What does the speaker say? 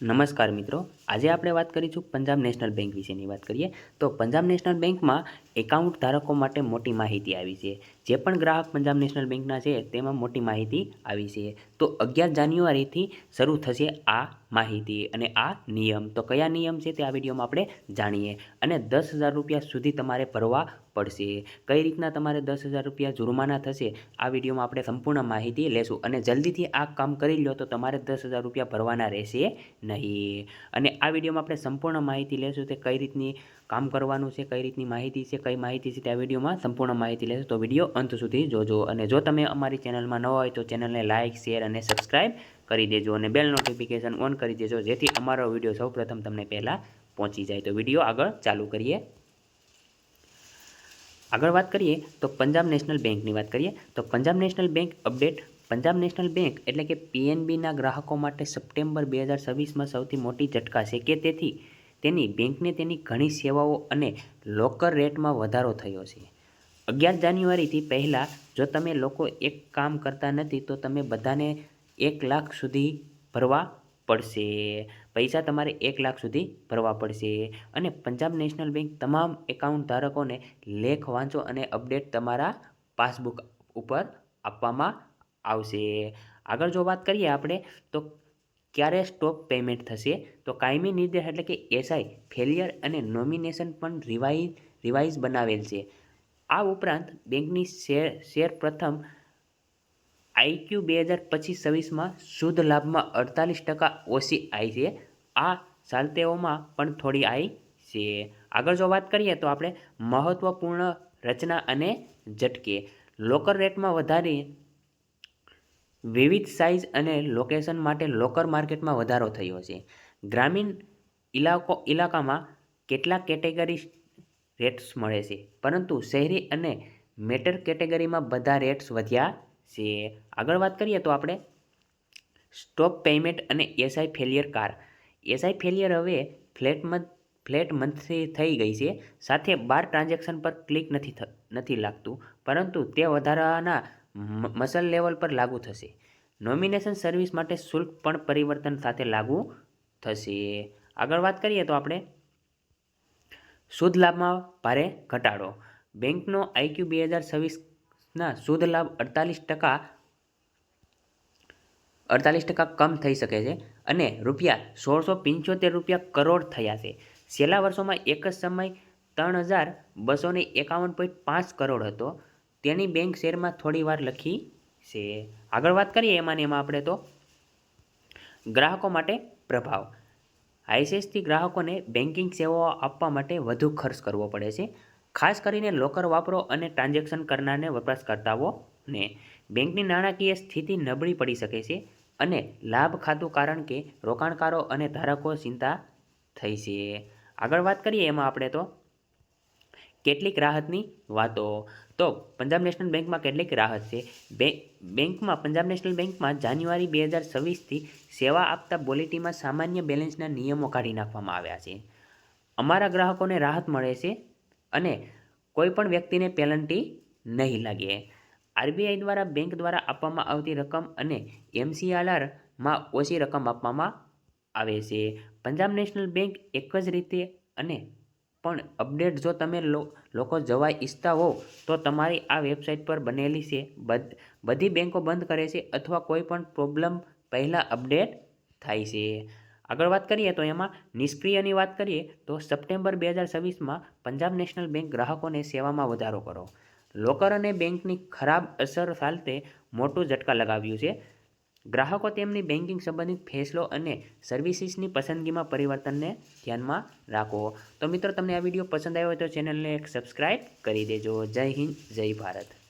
નમસ્કાર મિત્રો. આજે આપણે વાત કરીશું પંજાબ નેશનલ બેંક વિશેની વાત કરીએ. તો પંજાબ નેશનલ બેંકમાં એકાઉન્ટ ધારકો માટે મોટી માહિતી આવી છે. જે પણ ગ્રાહક પંજાબ નેશનલ બેંકના છે, તેમાં મોટી માહિતી આવી છે. તો અગિયાર જાન્યુઆરીથી શરૂ થશે આ માહિતી. અને આ નિયમ, તો કયા નિયમ છે તે આ વિડીયોમાં આપણે જાણીએ. અને દસ હજાર રૂપિયા સુધી તમારે ભરવા પડશે. કઈ રીતના તમારે દસ હજાર રૂપિયા જુર્માના થશે, આ વિડીયોમાં આપણે સંપૂર્ણ માહિતી લેશું. અને જલ્દીથી આ કામ કરી લો તો તમારે દસ હજાર રૂપિયા ભરવાના રહેશે નહીં. અને આ વિડીયોમાં આપણે સંપૂર્ણ માહિતી લેશું તે કઈ રીતની કામ કરવાનું છે, કઈ રીતની માહિતી છે, કઈ માહિતી છે તે આ વિડીયોમાં સંપૂર્ણ માહિતી લેશું. તો વીડિયો અંત સુધી જોજો અને જો તમે અમારી ચેનલમાં ન હોય તો ચેનલને લાઇક શેર અને સબસ્ક્રાઈબ કરી દેજો અને બેલ નોટિફિકેશન ઓન કરી દેજો જેથી અમારો વીડિયો સૌપ્રથમ તમને પહેલાં પહોંચી જાય. તો વીડિયો આગળ ચાલુ કરીએ. આગળ વાત કરીએ તો પંજાબ નેશનલ બેંકની વાત કરીએ તો Punjab national bank update. Punjab national bank એટલે કે પીએનબીના ગ્રાહકો માટે સપ્ટેમ્બર બે હજાર છવ્વીસમાં સૌથી મોટી ઝટકા છે કે તેથી તેની બેંકને તેની ઘણી સેવાઓ અને લોકર રેટમાં વધારો થયો છે. અગિયાર જાન્યુઆરીથી પહેલાં જો તમે લોકો એક કામ કરતા નથી, તો તમે બધાને એક લાખ સુધી ભરવા પડશે. પૈસા તમારે એક લાખ સુધી ભરવા પડશે. અને પંજાબ નેશનલ બેંક તમામ એકાઉન્ટ ધારકોને લેખ વાંચો અને અપડેટ તમારા પાસબુક ઉપર આપવામાં આવશે. આગળ જો વાત કરીએ આપણે, તો ક્યારે સ્ટોપ પેમેન્ટ થશે? તો કાયમી નિર્દેશ એટલે કે એસઆઈ ફેલિયર અને નોમિનેશન પણ રિવાઇઝ રિવાઇઝ બનાવેલ છે. આ ઉપરાંત બેંકની શેર શેર પ્રથમ આઈક્યુ બે હજાર પચીસ છવ્વીસમાં શુદ્ધ લાભમાં અડતાલીસ ટકા ઓછી આવી છે. આ ચાલતેઓમાં પણ થોડી આવી છે. આગળ જો વાત કરીએ તો આપણે મહત્ત્વપૂર્ણ રચના અને ઝટકે. લોકર રેટમાં વધારી વિવિધ સાઇઝ અને લોકેશન માટે લોકર માર્કેટમાં વધારો થયો છે. ગ્રામીણ ઇલાકો, ઇલાકામાં કેટલાક કેટેગરી રેટ્સ મળે છે. પરંતુ શહેરી અને મેટર કેટેગરીમાં બધા રેટ્સ વધ્યા છે. આગળ વાત કરીએ તો આપણે સ્ટોપ પેમેન્ટ અને એસઆઈ ફેલિયર કાર. એસઆઈ ફેલિયર હવે ફ્લેટ મંથ ફ્લેટ મંથથી થઈ ગઈ છે. સાથે બાર ટ્રાન્ઝેક્શન પર ક્લિક નથી નથી લાગતું, પરંતુ તે વધારાના મસલ લેવલ પર લાગુ થશે. નોમિનેશન સર્વિસ માટે શુલ્ક પણ પરિવર્તન સાથે લાગુ થશે. આગળ વાત કરીએ તો આપણે શુદ્ધ લાભમાં ભારે ઘટાડો. બેંકનો આઈક્યુ બે હજાર છવ્વીસના શુદ્ધ લાભ અડતાલીસ ટકા અડતાલીસ ટકા કમ થઈ શકે છે અને રૂપિયા સોળસો પંચોતેર રૂપિયા કરોડ થયા છે. છેલ્લા વર્ષોમાં એક જ સમય ત્રણ હજાર બસો ને એકાવન પોઈન્ટ પાંચ કરોડ હતો. તેની બેંક શેરમાં થોડી વાર લખી છે. આગળ વાત કરીએ એમાં એમાં આપણે તો ગ્રાહકો માટે પ્રભાવ. આઈસીએસથી ગ્રાહકોને બેન્કિંગ સેવાઓ આપવા માટે વધુ ખર્ચ કરવો પડે છે. ખાસ કરીને લોકર વાપરો અને ટ્રાન્ઝેક્શન કરનારને વપરાશકર્તાઓને બેંકની નાણાકીય સ્થિતિ નબળી પડી શકે છે અને લાભ ખાતું કારણ કે રોકાણકારો અને ધારકો ચિંતા થઈ છે. આગળ વાત કરીએ એમાં આપણે તો કેટલીક રાહતની વાતો. તો પંજાબ નેશનલ બેંકમાં કેટલીક રાહત છે? બેંકમાં પંજાબ નેશનલ બેંકમાં જાન્યુઆરી બે હજાર છવ્વીસથી સેવા આપતા બોલિટીમાં સામાન્ય બેલેન્સના નિયમો કાઢી નાખવામાં આવ્યા છે. અમારા ગ્રાહકોને રાહત મળે છે અને કોઈપણ વ્યક્તિને પેનલ્ટી નહીં લાગે. આરબીઆઈ દ્વારા બેંક દ્વારા આપવામાં આવતી રકમ અને એમસીઆરઆરમાં ઓછી રકમ આપવામાં આવે છે. પંજાબ નેશનલ બેંક એક જ રીતે અને પણ અપડેટ જો તમે લોકો જવા ઈચ્છતા હોવ, તો તમારી આ વેબસાઇટ પર બનેલી છે. બધી બેંકો બંધ કરે છે અથવા કોઈ પણ પ્રોબ્લેમ પહેલાં અપડેટ થાય છે. આગળ વાત કરીએ તો એમાં નિષ્ક્રિયની વાત કરીએ, તો સપ્ટેમ્બર બે હજાર છવ્વીસમાં પંજાબ નેશનલ બેંક ગ્રાહકોને સેવામાં વધારો કરો લોકર અને બેંકની ખરાબ અસર સાલતે મોટું ઝટકા લગાવ્યું છે. ગ્રાહકો તેમની બેન્કિંગ સંબંધિત ફેસલો અને સર્વિસીસની પસંદગીમાં પરિવર્તનને ધ્યાનમાં રાખો. તો મિત્રો, તમને આ વીડિયો પસંદ આવ્યો હોય તો ચેનલને એક સબસ્ક્રાઈબ કરી દેજો. જય હિન્દ, જય ભારત.